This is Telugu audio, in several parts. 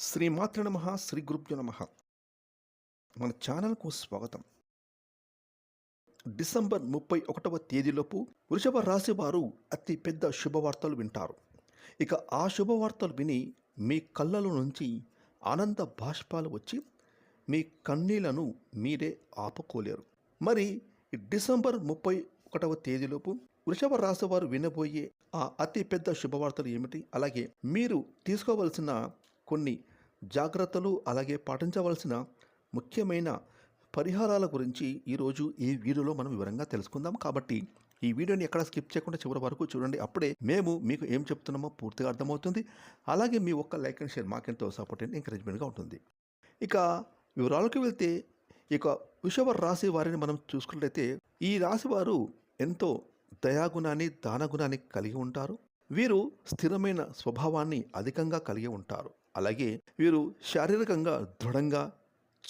శ్రీమాతృ నమ శ్రీ గురుభ్యో నమ. మన ఛానల్కు స్వాగతం. డిసెంబర్ ముప్పై ఒకటవ తేదీలోపు వృషభ రాశి వారు అతి పెద్ద శుభవార్తలు వింటారు. ఇక ఆ శుభవార్తలు విని మీ కళ్ళలో నుంచి ఆనంద బాష్పాలు వచ్చి మీ కన్నీళ్ళను మీరే ఆపుకోలేరు. మరి డిసెంబర్ ముప్పై ఒకటవ తేదీలోపు వృషభ రాశి వారు వినబోయే ఆ అతి పెద్ద శుభవార్తలు ఏమిటి? అలాగే మీరు తీసుకోవలసిన కొన్ని జాగ్రత్తలు అలాగే పాటించవలసిన ముఖ్యమైన పరిహారాల గురించి ఈరోజు ఈ వీడియోలో మనం వివరంగా తెలుసుకుందాం. కాబట్టి ఈ వీడియోని ఎక్కడ స్కిప్ చేయకుండా చివరి వరకు చూడండి. అప్పుడే మేము మీకు ఏం చెప్తున్నామో పూర్తిగా అర్థమవుతుంది. అలాగే మీ ఒక్క లైక్ అండ్ షేర్ మాకెంతో సపోర్ట్ అండ్ ఎంకరేజ్మెంట్గా ఉంటుంది. ఇక వివరాలకు వెళ్తే ఇక వృషభ రాశి వారిని మనం చూసుకున్నట్లయితే ఈ రాశి వారు ఎంతో దయాగుణాన్ని దానగుణాన్ని కలిగి ఉంటారు. వీరు స్థిరమైన స్వభావాన్ని అధికంగా కలిగి ఉంటారు. అలాగే వీరు శారీరకంగా దృఢంగా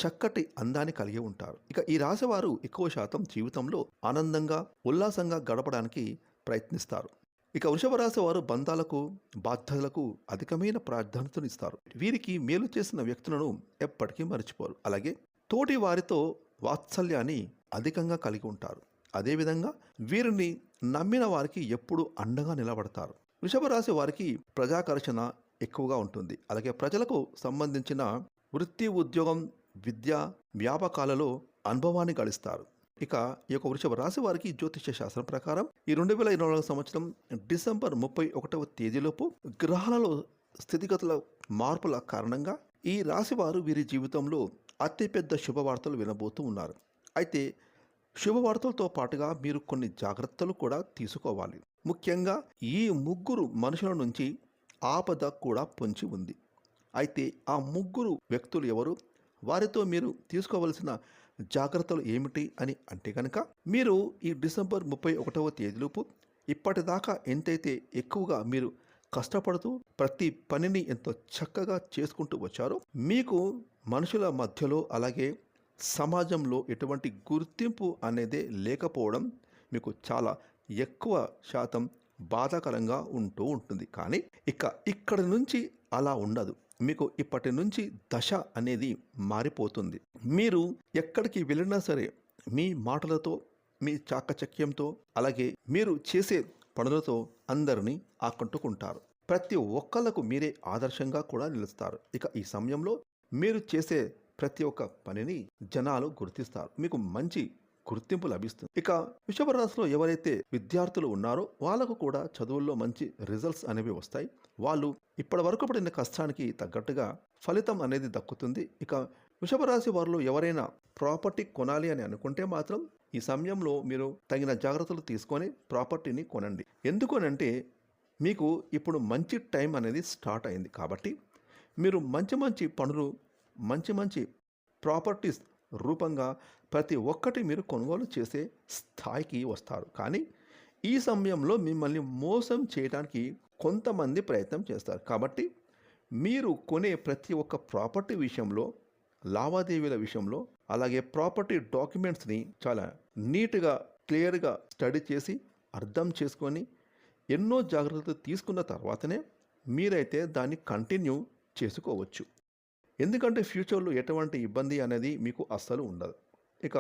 చక్కటి అందాన్ని కలిగి ఉంటారు. ఇక ఈ రాశివారు ఎక్కువ శాతం జీవితంలో ఆనందంగా ఉల్లాసంగా గడపడానికి ప్రయత్నిస్తారు. ఇక వృషభ రాశి వారు బంధాలకు బాధ్యతలకు అధికమైన ప్రాధాన్యతనిస్తారు వీరికి మేలు చేసిన వ్యక్తులను ఎప్పటికీ మర్చిపోరు. అలాగే తోటి వారితో వాత్సల్యాన్ని అధికంగా కలిగి ఉంటారు. అదేవిధంగా వీరిని నమ్మిన వారికి ఎప్పుడు అండగా నిలబడతారు. వృషభ రాశి వారికి ప్రజాకర్షణ ఎక్కువగా ఉంటుంది. అలాగే ప్రజలకు సంబంధించిన వృత్తి ఉద్యోగం విద్య వ్యాపకాలలో అనుభవాన్ని గడిస్తారు. ఇక ఈ యొక్క వృషభ రాశి వారికి జ్యోతిష శాస్త్రం ప్రకారం ఈ రెండు వేల ఇరవై నాలుగు సంవత్సరం డిసెంబర్ ముప్పై ఒకటవ తేదీలోపు గ్రహాలలో స్థితిగతుల మార్పుల కారణంగా ఈ రాశి వారు వీరి జీవితంలో అతిపెద్ద శుభవార్తలు వినబోతూ ఉన్నారు. అయితే శుభవార్తలతో పాటుగా మీరు కొన్ని జాగ్రత్తలు కూడా తీసుకోవాలి. ముఖ్యంగా ఈ ముగ్గురు మనుషుల నుంచి ఆపద కూడా పొంచి ఉంది. అయితే ఆ ముగ్గురు వ్యక్తులు ఎవరు? వారితో మీరు తీసుకోవలసిన జాగ్రత్తలు ఏమిటి అని అంటే కనుక మీరు ఈ డిసెంబర్ ముప్పై ఒకటవ తేదీలోపు ఇప్పటిదాకా ఎంతైతే ఎక్కువగా మీరు కష్టపడుతూ ప్రతి పనిని ఎంతో చక్కగా చేసుకుంటూ వచ్చారో మీకు మనుషుల మధ్యలో అలాగే సమాజంలో ఎటువంటి గుర్తింపు అనేదే లేకపోవడం మీకు చాలా ఎక్కువ శాతం బాధాకరంగా ఉంటూ ఉంటుంది. కానీ ఇక ఇక్కడ నుంచి అలా ఉండదు. మీకు ఇప్పటి నుంచి దశ అనేది మారిపోతుంది. మీరు ఎక్కడికి వెళ్ళినా సరే మీ మాటలతో మీ చాకచక్యంతో అలాగే మీరు చేసే పనులతో అందరినీ ఆకట్టుకుంటారు. ప్రతి ఒక్కళ్ళకు మీరే ఆదర్శంగా కూడా నిలుస్తారు. ఇక ఈ సమయంలో మీరు చేసే ప్రతి ఒక్క పనిని జనాలు గుర్తిస్తారు. మీకు మంచి గుర్తింపు లభిస్తుంది. ఇక వృషభ రాశిలో ఎవరైతే విద్యార్థులు ఉన్నారో వాళ్ళకు కూడా చదువుల్లో మంచి రిజల్ట్స్ అనేవి వస్తాయి. వాళ్ళు ఇప్పటి వరకు పడిన కష్టానికి తగ్గట్టుగా ఫలితం అనేది దక్కుతుంది. ఇక వృషభ రాశి వారిలో ఎవరైనా ప్రాపర్టీ కొనాలి అని అనుకుంటే మాత్రం ఈ సమయంలో మీరు తగిన జాగ్రత్తలు తీసుకొని ప్రాపర్టీని కొనండి. ఎందుకనంటే మీకు ఇప్పుడు మంచి టైం అనేది స్టార్ట్ అయింది కాబట్టి మీరు మంచి మంచి పనులు మంచి మంచి ప్రాపర్టీస్ రూపంగా ప్రతి ఒక్కటి మీరు కొనుగోలు చేసే స్థాయికి వస్తారు. కానీ ఈ సమయంలో మిమ్మల్ని మోసం చేయడానికి కొంతమంది ప్రయత్నం చేస్తారు. కాబట్టి మీరు కొనే ప్రతి ఒక్క ప్రాపర్టీ విషయంలో లావాదేవీల విషయంలో అలాగే ప్రాపర్టీ డాక్యుమెంట్స్ని చాలా నీట్గా క్లియర్గా స్టడీ చేసి అర్థం చేసుకొని ఎన్నో జాగ్రత్తలు తీసుకున్న తర్వాతనే మీరైతే దాన్ని కంటిన్యూ చేసుకోవచ్చు. ఎందుకంటే ఫ్యూచర్లో ఎటువంటి ఇబ్బంది అనేది మీకు అస్సలు ఉండదు. ఇక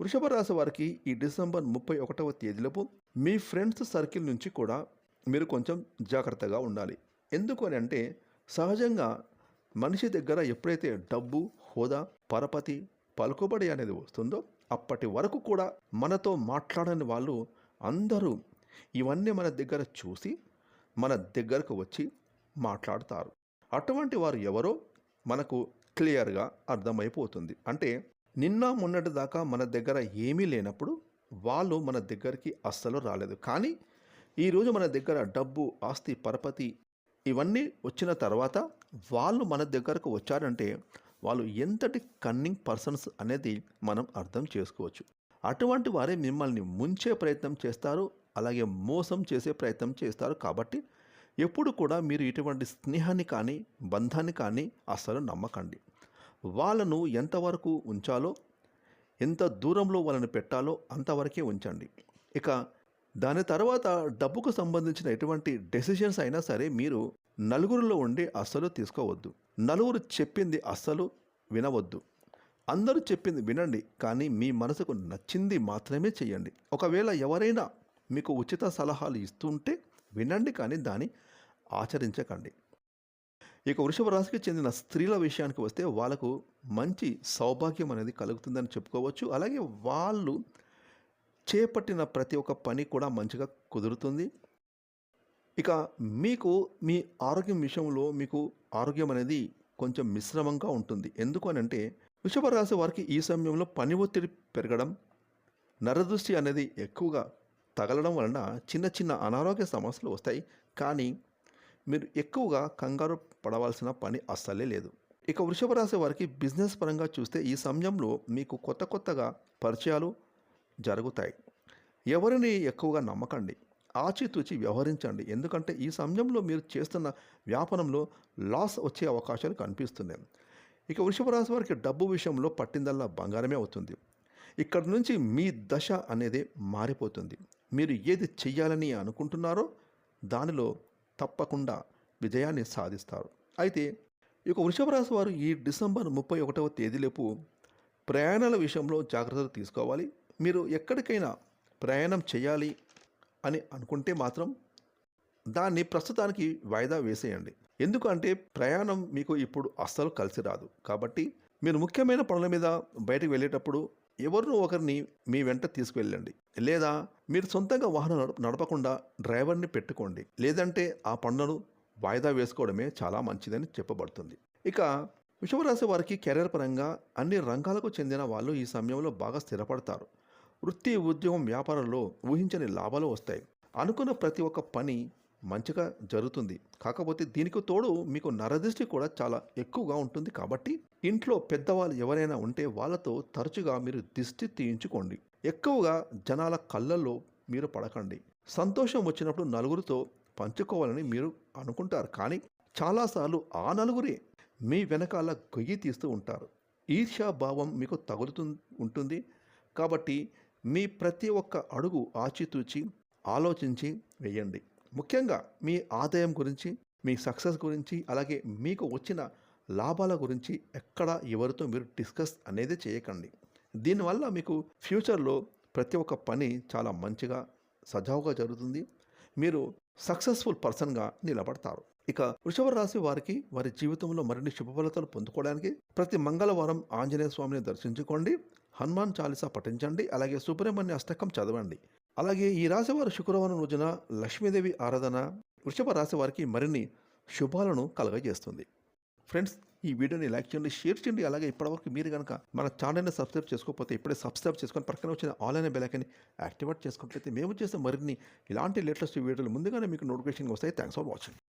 వృషభ రాశి వారికి ఈ డిసెంబర్ ముప్పై ఒకటవ తేదీలోపు మీ ఫ్రెండ్స్ సర్కిల్ నుంచి కూడా మీరు కొంచెం జాగ్రత్తగా ఉండాలి. ఎందుకు అని అంటే సహజంగా మనిషి దగ్గర ఎప్పుడైతే డబ్బు హోదా పరపతి పలుకుబడి అనేది వస్తుందో అప్పటి వరకు కూడా మనతో మాట్లాడని వాళ్ళు అందరూ ఇవన్నీ మన దగ్గర చూసి మన దగ్గరకు వచ్చి మాట్లాడతారు. అటువంటి వారు ఎవరో మనకు క్లియర్గా అర్థమైపోతుంది. అంటే నిన్న మొన్నటి దాకా మన దగ్గర ఏమీ లేనప్పుడు వాళ్ళు మన దగ్గరికి అస్సలు రాలేదు. కానీ ఈరోజు మన దగ్గర డబ్బు ఆస్తి పరపతి ఇవన్నీ వచ్చిన తర్వాత వాళ్ళు మన దగ్గరకు వచ్చారంటే వాళ్ళు ఎంతటి కన్నింగ్ పర్సన్స్ అనేది మనం అర్థం చేసుకోవచ్చు. అటువంటి వారే మిమ్మల్ని ముంచే ప్రయత్నం చేస్తారు అలాగే మోసం చేసే ప్రయత్నం చేస్తారు కాబట్టి ఎప్పుడు కూడా మీరు ఇటువంటి స్నేహాన్ని కానీ బంధాన్ని కానీ అస్సలు నమ్మకండి. వాళ్ళను ఎంతవరకు ఉంచాలో ఎంత దూరంలో వాళ్ళని పెట్టాలో అంతవరకే ఉంచండి. ఇక దాని తర్వాత డబ్బుకు సంబంధించిన ఎటువంటి డెసిషన్స్ అయినా సరే మీరు నలుగురిలో ఉండి అస్సలు తీసుకోవద్దు. నలుగురు చెప్పింది అస్సలు వినవద్దు. అందరూ చెప్పింది వినండి కానీ మీ మనసుకు నచ్చింది మాత్రమే చేయండి ఒకవేళ ఎవరైనా మీకు ఉచిత సలహాలు ఇస్తుంటే వినండి కానీ దాన్ని ఆచరించకండి. ఇక వృషభ రాశికి చెందిన స్త్రీల విషయానికి వస్తే వాళ్ళకు మంచి సౌభాగ్యం అనేది కలుగుతుందని చెప్పుకోవచ్చు. అలాగే వాళ్ళు చేపట్టిన ప్రతి ఒక్క పని కూడా మంచిగా కుదురుతుంది. ఇక మీకు మీ ఆరోగ్యం విషయంలో మీకు ఆరోగ్యం అనేది కొంచెం మిశ్రమంగా ఉంటుంది. ఎందుకు అని అంటే వృషభ రాశి వారికి ఈ సమయంలో పని ఒత్తిడి పెరగడం నరదృష్టి అనేది ఎక్కువగా తగలడం వలన చిన్న చిన్న అనారోగ్య సమస్యలు వస్తాయి. కానీ మీరు ఎక్కువగా కంగారు పడవలసిన పని అస్సలే లేదు. ఇక వృషభ రాశి వారికి బిజినెస్ పరంగా చూస్తే ఈ సమయంలో మీకు కొత్త కొత్తగా పరిచయాలు జరుగుతాయి. ఎవరిని ఎక్కువగా నమ్మకండి. ఆచితూచి వ్యవహరించండి. ఎందుకంటే ఈ సమయంలో మీరు చేస్తున్న వ్యాపారంలో లాస్ వచ్చే అవకాశాలు కనిపిస్తున్నాయి. ఇక వృషభ రాశి వారికి డబ్బు విషయంలో పట్టిందల్లా బంగారమే అవుతుంది. ఇక్కడ నుంచి మీ దశ అనేది మారిపోతుంది. మీరు ఏది చెయ్యాలని అనుకుంటున్నారో దానిలో తప్పకుండా విజయాన్ని సాధిస్తారు. అయితే ఇక వృషభ రాశి వారు ఈ డిసెంబర్ ముప్పై ఒకటవ తేదీలోపు ప్రయాణాల విషయంలో జాగ్రత్తలు తీసుకోవాలి. మీరు ఎక్కడికైనా ప్రయాణం చేయాలి అని అనుకుంటే మాత్రం దాన్ని ప్రస్తుతానికి వాయిదా వేసేయండి. ఎందుకంటే ప్రయాణం మీకు ఇప్పుడు అస్సలు కలిసి రాదు. కాబట్టి మీరు ముఖ్యమైన పనుల మీద బయటకు వెళ్ళేటప్పుడు ఎవరినో ఒకరిని మీ వెంట తీసుకువెళ్ళండి. లేదా మీరు సొంతంగా వాహనం నడపకుండా డ్రైవర్ని పెట్టుకోండి. లేదంటే ఆ పనులను వాయిదా వేసుకోవడమే చాలా మంచిదని చెప్పబడుతుంది. ఇక విషవరాశి వారికి కెరీర్ పరంగా అన్ని రంగాలకు చెందిన వాళ్ళు ఈ సమయంలో బాగా స్థిరపడతారు. వృత్తి ఉద్యోగం వ్యాపారంలో ఊహించని లాభాలు వస్తాయి. అనుకున్న ప్రతి ఒక్క పని మంచిగా జరుగుతుంది. కాకపోతే దీనికి తోడు మీకు నరదృష్టి కూడా చాలా ఎక్కువగా ఉంటుంది కాబట్టి ఇంట్లో పెద్దవాళ్ళు ఎవరైనా ఉంటే వాళ్ళతో తరచుగా మీరు దిష్టి తీయించుకోండి. ఎక్కువగా జనాల కళ్ళల్లో మీరు పడకండి. సంతోషం వచ్చినప్పుడు నలుగురితో పంచుకోవాలని మీరు అనుకుంటారు. కానీ చాలాసార్లు ఆ నలుగురే మీ వెనకాల గొయ్యి తీస్తూ ఉంటారు. ఈర్ష్యా భావం మీకు తగులుతూ ఉంటుంది. కాబట్టి మీ ప్రతి ఒక్క అడుగు ఆచితూచి ఆలోచించి వేయండి. ముఖ్యంగా మీ ఆదాయం గురించి మీ సక్సెస్ గురించి అలాగే మీకు వచ్చిన లాభాల గురించి ఎక్కడ ఎవరితో మీరు డిస్కస్ అనేది చేయకండి. దీనివల్ల మీకు ఫ్యూచర్లో ప్రతి ఒక్క పని చాలా మంచిగా సజావుగా జరుగుతుంది. మీరు సక్సెస్ఫుల్ పర్సన్గా నిలబడతారు. ఇక వృషభ రాశి వారికి వారి జీవితంలో మరిన్ని శుభఫలతలు పొందుకోవడానికి ప్రతి మంగళవారం ఆంజనేయ స్వామిని దర్శించుకోండి. హనుమాన్ చాలీసా పఠించండి. అలాగే సుబ్రహ్మణ్య అష్టకం చదవండి. అలాగే ఈ రాశివారు శుక్రవారం రోజున లక్ష్మీదేవి ఆరాధన వృషభ రాశి వారికి మరిన్ని శుభాలను కలగజేస్తుంది. ఫ్రెండ్స్ ఈ వీడియోని లైక్ చేయండి షేర్ చేయండి. అలాగే ఇప్పటివరకు మీరు కనుక మన ఛానల్ని సబ్స్క్రైబ్ చేసుకోకపోతే ఇప్పుడే సబ్స్క్రైబ్ చేసుకొని పక్కన వచ్చిన ఆన్లైన్ బెలైకని యాక్టివేట్ చేసుకుంటే మేము చేసే మరిన్ని ఇలాంటి లేటెస్ట్ వీడియోలు ముందుగానే మీకు నోటిఫికేషన్ వస్తాయి. Thanks for watching